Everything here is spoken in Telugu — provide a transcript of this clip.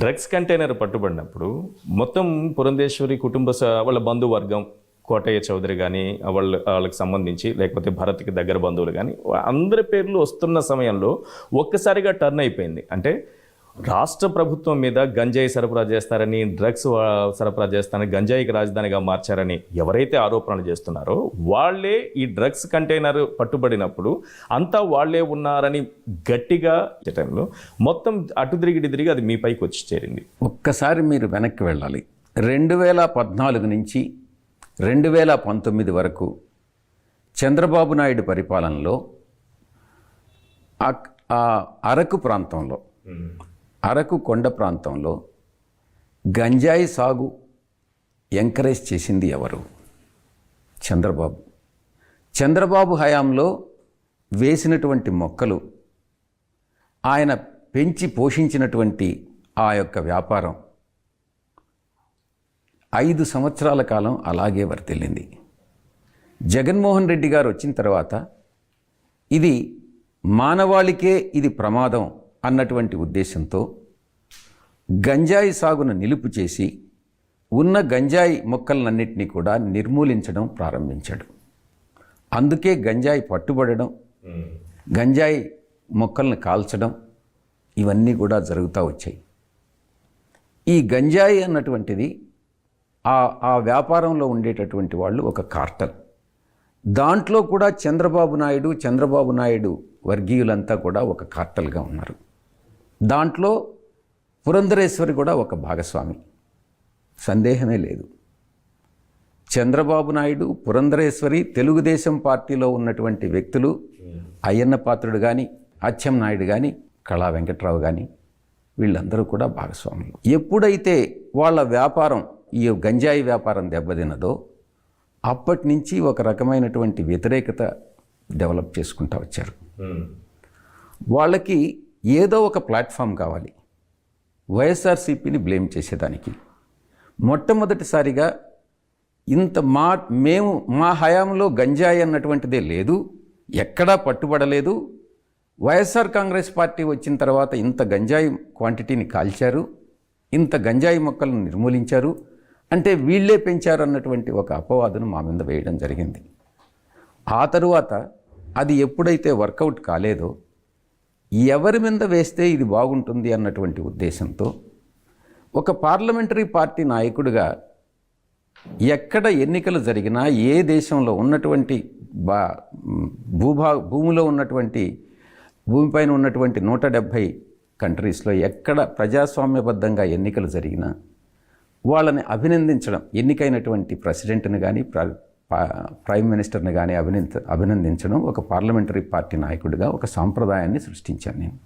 డ్రగ్స్ కంటైనర్ పట్టుబడినప్పుడు మొత్తం పురంధేశ్వరి కుటుంబ వాళ్ళ బంధువర్గం కోటయ్య చౌదరి కానీ వాళ్ళ వాళ్ళకి సంబంధించి లేకపోతే భరత్కి దగ్గర బంధువులు కానీ అందరి పేర్లు వస్తున్న సమయంలో ఒక్కసారిగా టర్న్ అయిపోయింది. అంటే రాష్ట్ర ప్రభుత్వం మీద గంజాయి సరఫరా చేస్తారని డ్రగ్స్ సరఫరా చేస్తారని గంజాయికి రాజధానిగా మార్చారని ఎవరైతే ఆరోపణలు చేస్తున్నారో వాళ్ళే ఈ డ్రగ్స్ కంటైనర్ పట్టుబడినప్పుడు అంతా వాళ్ళే ఉన్నారని గట్టిగా టైంలో మొత్తం అటు తిరిగి తిరిగి అది మీ పైకి వచ్చి చేరింది. ఒక్కసారి మీరు వెనక్కి వెళ్ళాలి. రెండు వేల పద్నాలుగు నుంచి రెండు వేల పంతొమ్మిది వరకు చంద్రబాబు నాయుడు పరిపాలనలో అరకు ప్రాంతంలో అరకు కొండ ప్రాంతంలో గంజాయి సాగు ఎంకరేజ్ చేసింది ఎవరు? చంద్రబాబు. చంద్రబాబు హయాంలో వేసినటువంటి మొక్కలు ఆయన పెంచి పోషించినటువంటి ఆ యొక్క వ్యాపారం ఐదు సంవత్సరాల కాలం అలాగే వర్తిల్లింది. జగన్మోహన్ రెడ్డి గారు వచ్చిన తర్వాత ఇది మానవాళికే ఇది ప్రమాదం అన్నటువంటి ఉద్దేశంతో గంజాయి సాగును నిలుపు చేసి ఉన్న గంజాయి మొక్కలన్నింటినీ కూడా నిర్మూలించడం ప్రారంభించాడు. అందుకే గంజాయి పట్టుబడడం గంజాయి మొక్కలను కాల్చడం ఇవన్నీ కూడా జరుగుతూ వచ్చాయి. ఈ గంజాయి అన్నటువంటిది ఆ ఆ వ్యాపారంలో ఉండేటటువంటి వాళ్ళు ఒక కార్టల్. దాంట్లో కూడా చంద్రబాబు నాయుడు చంద్రబాబు నాయుడు వర్గీయులంతా కూడా ఒక కార్టల్గా ఉన్నారు. దాంట్లో పురంధరేశ్వరి కూడా ఒక భాగస్వామి. సందేహమే లేదు. చంద్రబాబు నాయుడు పురంధరేశ్వరి తెలుగుదేశం పార్టీలో ఉన్నటువంటి వ్యక్తులు అయ్యన్న పాత్రుడు కానీ అచ్చెం నాయుడు కానీ కళా వెంకట్రావు కానీ వీళ్ళందరూ కూడా భాగస్వాములు. ఎప్పుడైతే వాళ్ళ వ్యాపారం ఈ గంజాయి వ్యాపారం దెబ్బతిన్నదో అప్పటి నుంచి ఒక రకమైనటువంటి వ్యతిరేకత డెవలప్ చేసుకుంటూ వచ్చారు. వాళ్ళకి ఏదో ఒక ప్లాట్ఫామ్ కావాలి. వైఎస్ఆర్సీపీని బ్లేమ్ చేసేదానికి. మొట్టమొదటిసారిగా ఇంత మా మేము మా హయాంలో గంజాయి అన్నటువంటిదే లేదు ఎక్కడా పట్టుబడలేదు. వైఎస్ఆర్ కాంగ్రెస్ పార్టీ వచ్చిన తర్వాత ఇంత గంజాయి క్వాంటిటీని కాల్చారు ఇంత గంజాయి మొక్కలను నిర్మూలించారు అంటే వీళ్ళే పెంచారు అన్నటువంటి ఒక అపవాదును మా మీద వేయడం జరిగింది. ఆ తరువాత అది ఎప్పుడైతే వర్కౌట్ కాలేదో ఎవరి మీద వేస్తే ఇది బాగుంటుంది అన్నటువంటి ఉద్దేశంతో ఒక పార్లమెంటరీ పార్టీ నాయకుడిగా ఎక్కడ ఎన్నికలు జరిగినా ఏ దేశంలో ఉన్నటువంటి బా భూభా భూమిలో ఉన్నటువంటి భూమిపైన ఉన్నటువంటి నూట డెబ్భై కంట్రీస్లో ఎక్కడ ప్రజాస్వామ్యబద్ధంగా ఎన్నికలు జరిగినా వాళ్ళని అభినందించడం ఎన్నికైనటువంటి ప్రెసిడెంట్ని కానీ ప్రైమ్ మినిస్టర్ని కానీ అభినంద అభినందించడం ఒక పార్లమెంటరీ పార్టీ నాయకుడిగా ఒక సాంప్రదాయాన్ని సృష్టించాను నేను.